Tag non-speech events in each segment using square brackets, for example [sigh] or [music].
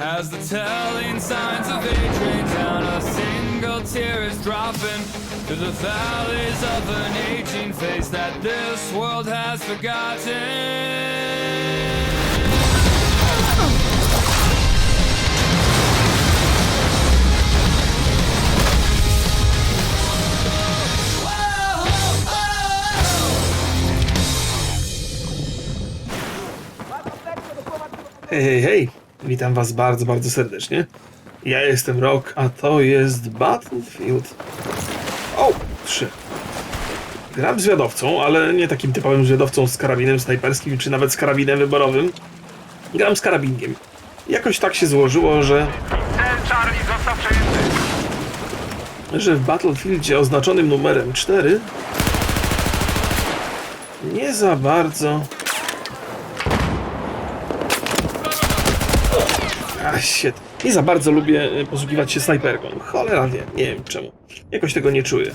As the telling signs of age rain down, a single tear is dropping through the valleys of an aging face that this world has forgotten. Hej, hej, hej! Witam was bardzo, bardzo serdecznie. Ja jestem Rock, a to jest Battlefield. O! Trzy. Gram zwiadowcą, ale nie takim typowym zwiadowcą z karabinem snajperskim, czy nawet z karabinem wyborowym. Gram z karabinkiem. Jakoś tak się złożyło, że, że w Battlefieldzie oznaczonym numerem 4 nie za bardzo shit. Nie za bardzo lubię y, posługiwać się snajperką. Cholera wie, nie wiem czemu. Jakoś tego nie czuję.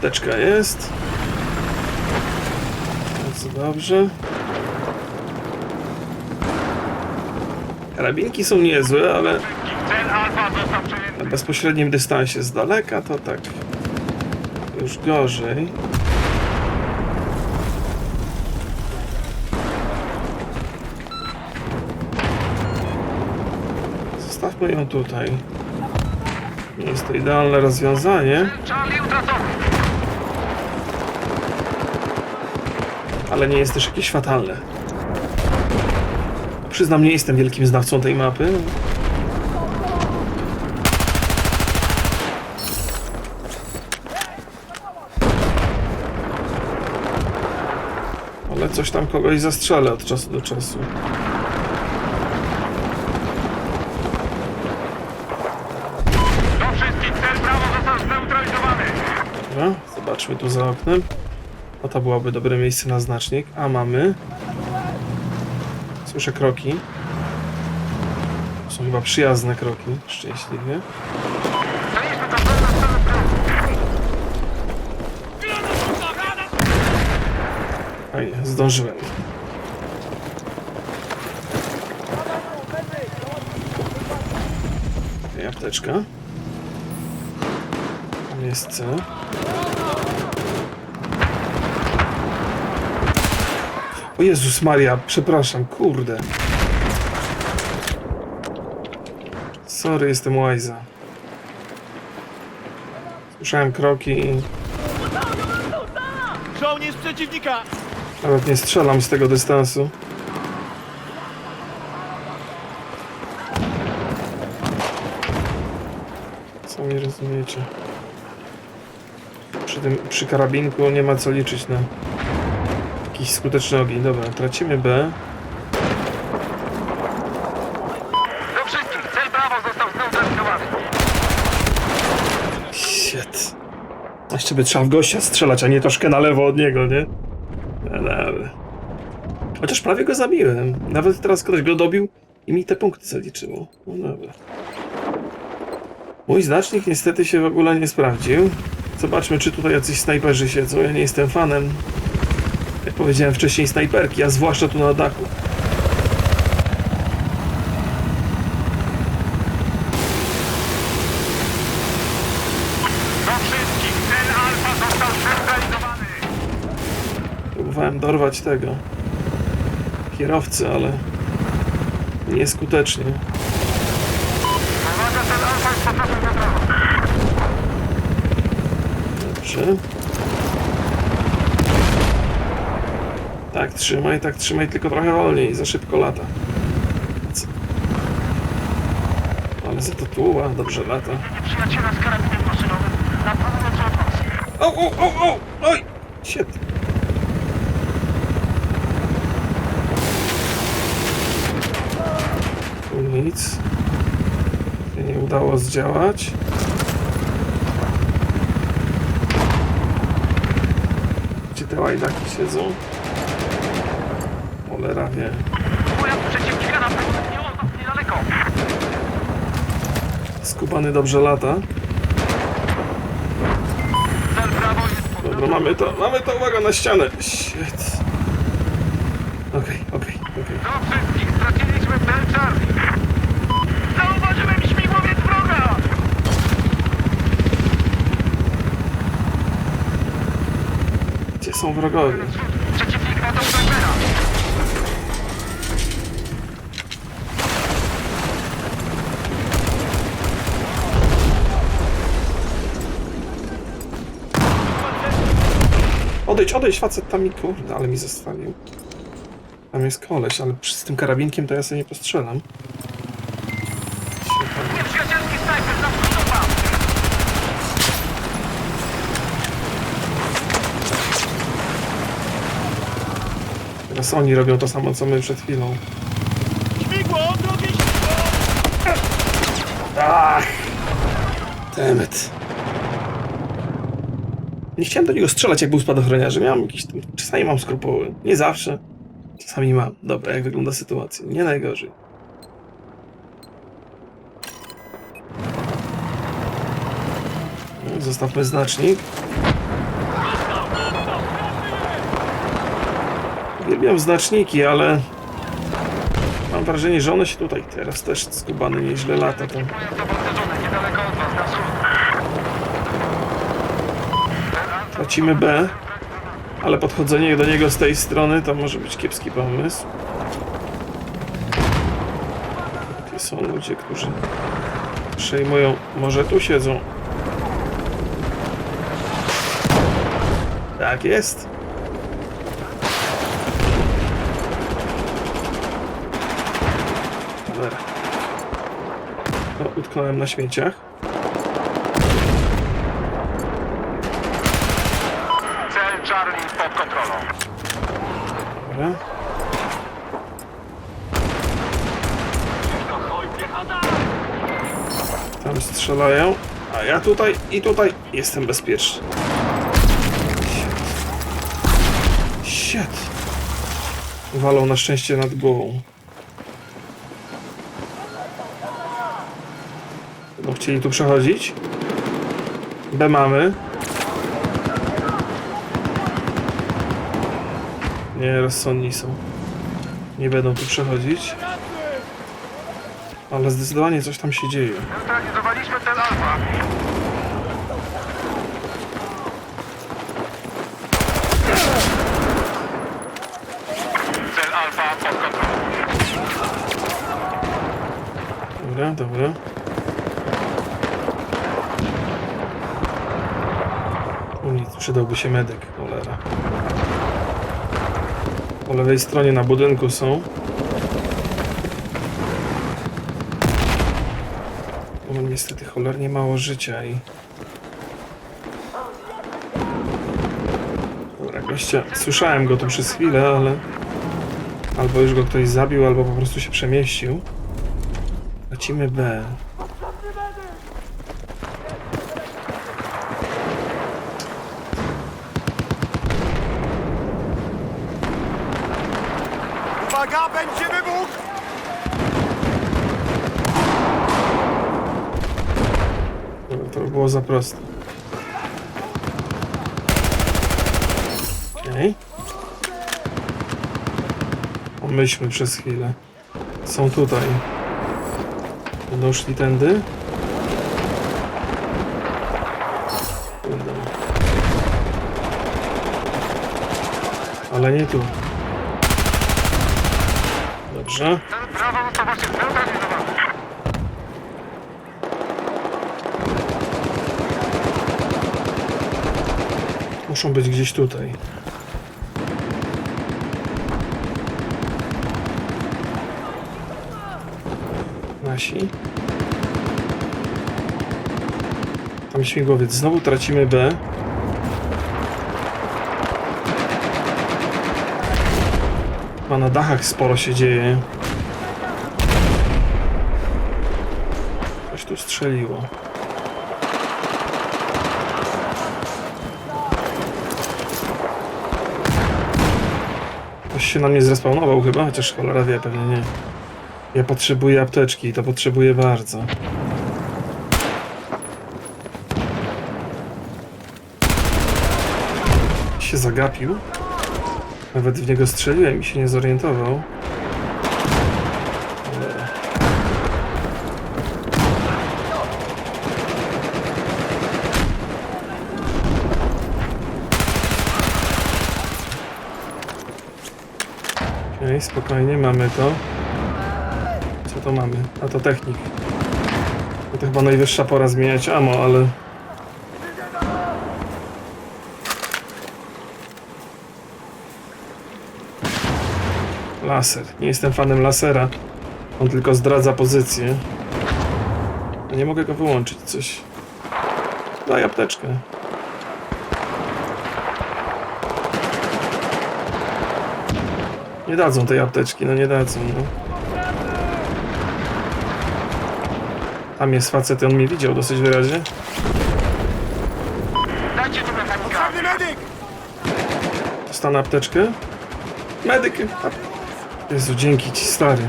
Teczka jest. Bardzo dobrze. Karabinki są niezłe, ale na bezpośrednim dystansie z daleka to tak już gorzej. Zostawmy ją tutaj. Nie jest to idealne rozwiązanie, ale nie jest też jakieś fatalne. Przyznam, nie jestem wielkim znawcą tej mapy. Ale coś tam kogoś zastrzelę od czasu do czasu. Do wszystkich, cel Brawo został zneutralizowany. Dobra, zobaczmy tu za oknem. O, to byłoby dobre miejsce na znacznik. A mamy. Słyszę kroki. To są chyba przyjazne kroki, szczęśliwie. Fajnie, zdążyłem. Apteczka. C. O Jezus Maria, przepraszam, kurde. Sorry, jestem łajza. Słyszałem kroki i Żołnierz przeciwnika! Nawet nie strzelam z tego dystansu. Co mi rozumiecie? Przy tym, przy karabinku nie ma co liczyć na jakiś skuteczny ogień. Dobra, tracimy B. Do wszystkich, cel Brawo został zneutralizowany. Shit. Jeszcze by trzeba w gościa strzelać, a nie troszkę na lewo od niego, nie? Ale... Chociaż prawie go zabiłem. Nawet teraz ktoś go dobił i mi te punkty zaliczyło. No dobra. Mój znacznik niestety się w ogóle nie sprawdził. Zobaczmy, czy tutaj jacyś snajperzy siedzą. Ja nie jestem fanem, jak powiedziałem wcześniej, snajperki, a zwłaszcza tu na dachu. Próbowałem dorwać tego kierowcę, ale nieskutecznie. Uwaga, cel Alfa jest potrzebny na Brawo. Dobrze. Tak, trzymaj, tak, trzymaj, tylko trochę wolniej, za szybko lata. Co? Ale za to tuła, dobrze lata. Przyjaciela z karabinem maszynowym na północ od nas. O, o, o, o! Oj! Shit! Tu nic. Się nie udało zdziałać. Te łajdaki siedzą? Cholera wie. Przeciwnika na pewno nie. Skubany dobrze lata. Dobra, mamy to, mamy to, uwaga na ścianę. Shit. Okej, okej, okej. Do wszystkich, straciliśmy cel Charlie. Zauważyłem śmigłowiec wroga! Gdzie są wrogowie? Przeciwnik ma. Odejdź, odejdź, facet tam mi, kurde, ale mi zostawił. Tam jest koleś, ale z tym karabinkiem to ja sobie nie postrzelam. Świetnie. Nieprzyjacielski snajper nas wycofał. Teraz oni robią to samo, co my przed chwilą. Śmigło, drugie śmigło! Ach! Demet. Nie chciałem do niego strzelać, jak był spadochroniarzem. Miałem jakieś tam... Czasami mam skrupuły. Nie zawsze. Czasami mam. Dobra, jak wygląda sytuacja? Nie najgorzej. No, Zostawmy znacznik. Uwielbiam znaczniki, ale... Mam wrażenie, że one się tutaj teraz też skubany nieźle lata tam. Tracimy B, ale podchodzenie do niego z tej strony to może być kiepski pomysł. Tu są ludzie, którzy przejmują. Może tu siedzą. Tak jest. Dobra. No, utknąłem na śmieciach. Cel Charlie pod kontrolą. Dobra. Tam strzelają, a ja tutaj i tutaj jestem bezpieczny. Shit. Walą na szczęście nad głową. Będą chcieli tu przechodzić. B mamy. Nie, rozsądni są. Nie będą tu przechodzić. Ale zdecydowanie coś tam się dzieje. Neutralizowaliśmy cel Alfa. Cel Alfa pod kontrolą. Dobra, dobra. U nic, przydałby się medyk, cholera. Po lewej stronie na budynku są. Mam niestety cholernie mało życia i... Dobra, gościa, słyszałem go tu przez chwilę, ale... Albo już go ktoś zabił, albo po prostu się przemieścił. Lecimy B. Uwaga, będzie wybuch! To by było za proste. Okej. Pomyślmy przez chwilę. Są tutaj. Będą szli tędy. Ale nie tu. Dobrze. Muszą być gdzieś tutaj. Nasi. Tam śmigłowiec. Znowu tracimy B. Na dachach sporo się dzieje. Coś tu strzeliło. Ktoś się na mnie zrespawnował chyba, chociaż cholera wie, pewnie nie. Ja potrzebuję apteczki i to potrzebuję bardzo. się zagapił. Nawet w niego strzeliłem i się nie zorientował. Okej, spokojnie, mamy to. Co to mamy? A to technik. To chyba najwyższa pora zmieniać ammo, ale... Laser. Nie jestem fanem lasera. On tylko zdradza pozycję. Nie mogę go wyłączyć. Coś. Daj apteczkę. Nie dadzą tej apteczki, no nie dadzą, no. Tam jest facet, on mnie widział dosyć wyraźnie. Dajcie tu mechanika. Dostanę apteczkę. Medyk! Jezu, dzięki ci, stary.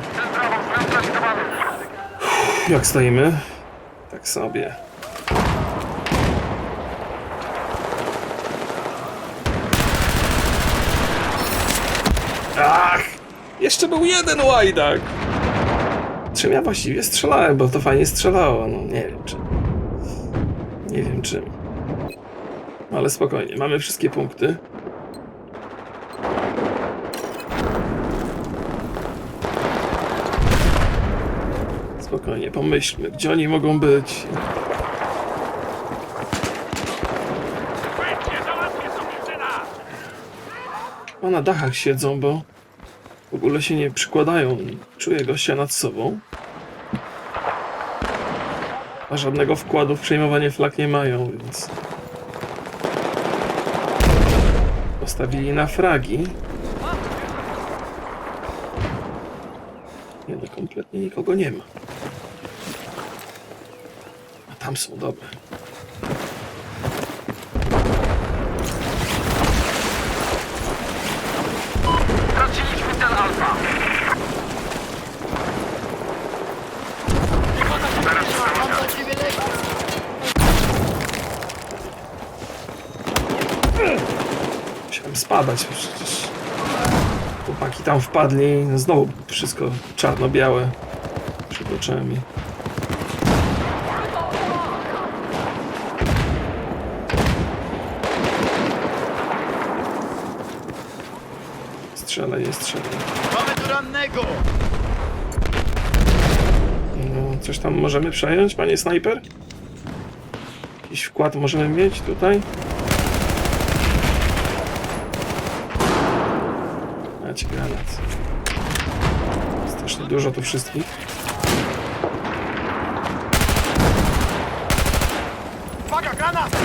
Jak stoimy? Tak sobie. Ach! Jeszcze był jeden łajdak! Czym ja właściwie strzelałem, bo to fajnie strzelało. No nie wiem czym. Nie wiem czym. Ale spokojnie, mamy wszystkie punkty. Spokojnie, pomyślmy, gdzie oni mogą być. Chyba na dachach siedzą, bo w ogóle się nie przykładają. Czuję gościa nad sobą. A żadnego wkładu w przejmowanie flag nie mają, więc... Postawili na fragi. Nie, no kompletnie nikogo nie ma. Tam są, dobre. Straciliśmy cel alfa. Musiałem spadać przecież. Chłopaki tam wpadli, no znowu wszystko czarno-białe przed oczami. Strzelaj, nie strzelaj. Mamy tu rannego! No, coś tam możemy przejąć, panie snajper? Jakiś wkład możemy mieć tutaj? Macie granat. Strasznie dużo tu wszystkich. Uwaga, granat!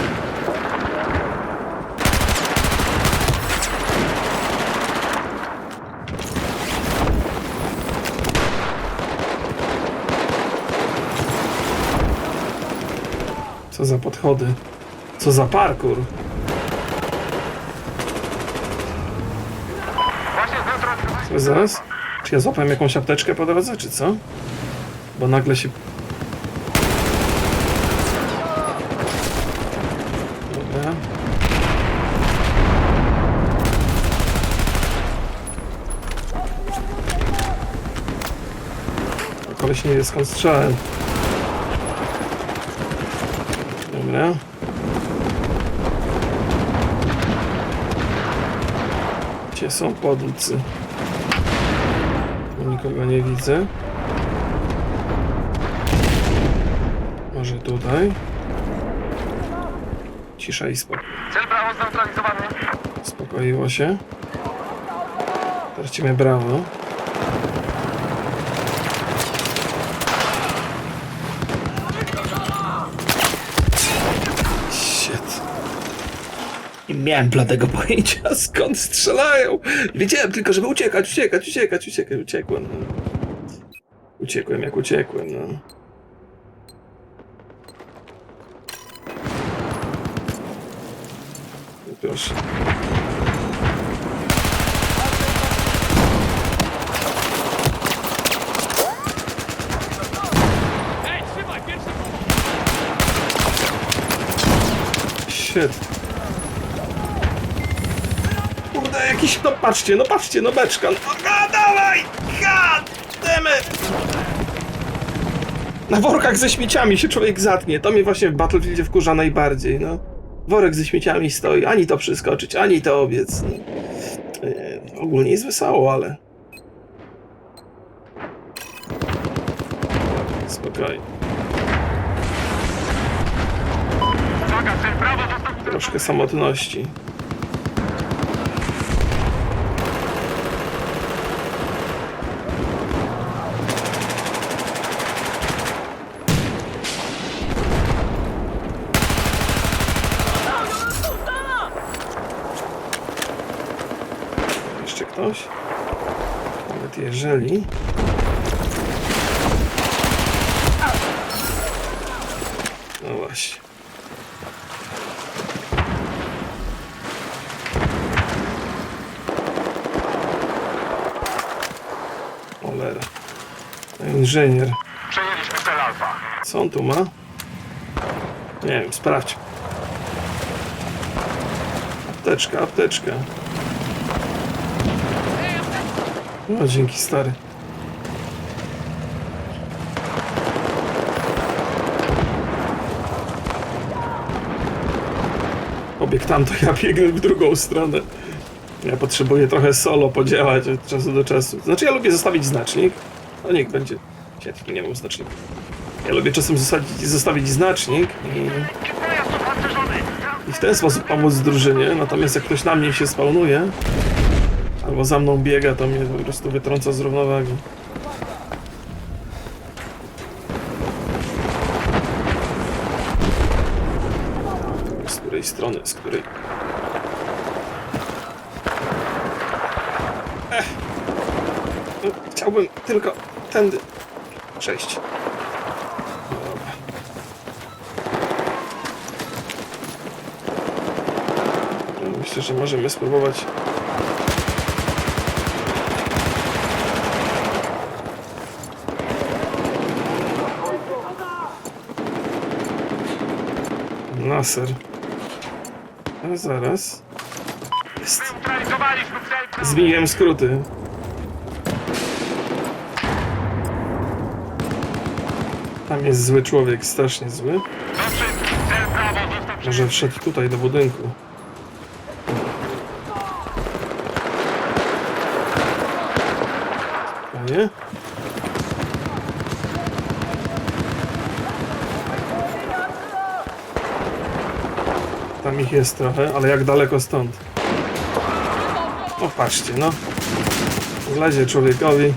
Co za podchody. Co za parkour. Co zaraz? Czy ja złapałem jakąś apteczkę po drodze, czy co? Bo nagle się... Dobra. Koleś nie wie skąd. Dobra. Gdzie są podłódcy? Tu nikogo nie widzę. Może tutaj? Cisza i spokój. Cel prawo zneutralizowany. Uspokoiło się. Tracimy brawo. Shit. Nie miałem bladego pojęcia [laughs] skąd strzelają. Wiedziałem tylko, żeby uciekać, uciekać, uciekać, uciekać, uciekłem. No. Uciekłem jak uciekłem, no. Proszę. Shit. Jakiś, no patrzcie, no patrzcie, no beczka. No, a, dawaj! God damn it! Na workach ze śmieciami się człowiek zatnie. To mnie właśnie w Battlefieldzie wkurza najbardziej, no. Worek ze śmieciami stoi, ani to przeskoczyć, ani to obiec. No. E, ogólnie jest wesoło, ale... Spokojnie. Troszkę samotności. Ktoś? Nawet jeżeli... No właśnie. Cholera. Inżynier. Przejęliśmy cel alfa. Co on tu ma? Nie wiem, sprawdź. Apteczka, apteczka. O, dzięki stary. Obieg tam, to ja biegnę w drugą stronę. Ja potrzebuję trochę solo podziałać od czasu do czasu. Znaczy ja lubię zostawić znacznik. No niech będzie. Świetnie, nie mam znacznika. Ja lubię czasem zostawić, zostawić znacznik i, i w ten sposób pomóc drużynie. Natomiast jak ktoś na mnie się spawnuje, albo za mną biega, to mnie po prostu wytrąca z równowagi. Z której strony, z której... No, Chciałbym tylko tędy przejść. Myślę, że możemy spróbować. Laser. A zaraz. Jest. Zmieniłem skróty. Tam jest zły człowiek, strasznie zły. Może wszedł tutaj do budynku. Panie? Tam ich jest trochę, ale jak daleko stąd? O, patrzcie, no. Wlezie człowiekowi.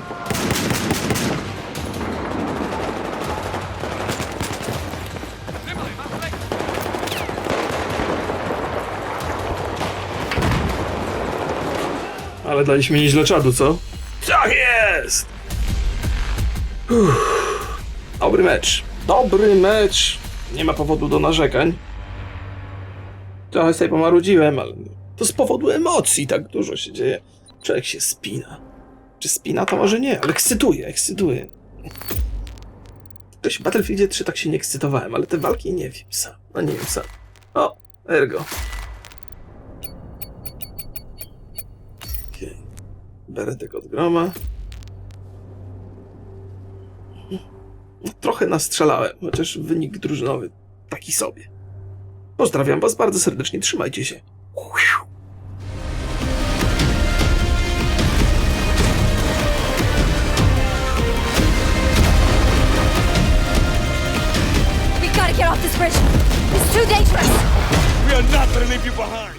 Ale daliśmy nieźle czadu, co? Tak jest! Uff. Dobry mecz. Dobry mecz. Nie ma powodu do narzekań. Trochę sobie pomarudziłem, ale to z powodu emocji tak dużo się dzieje. Człowiek się spina. Czy spina to może nie, ale ekscytuje, ekscytuje. Ktoś w Battlefieldzie 3 tak się nie ekscytowałem, ale te walki nie wiem sam. No nie wiem sam. O, ergo. Okej. Beretek od groma. No, trochę nastrzelałem, chociaż wynik drużynowy taki sobie. Pozdrawiam was bardzo serdecznie, trzymajcie się. We gotta get off this bridge. It's too dangerous. We are not gonna leave you behind.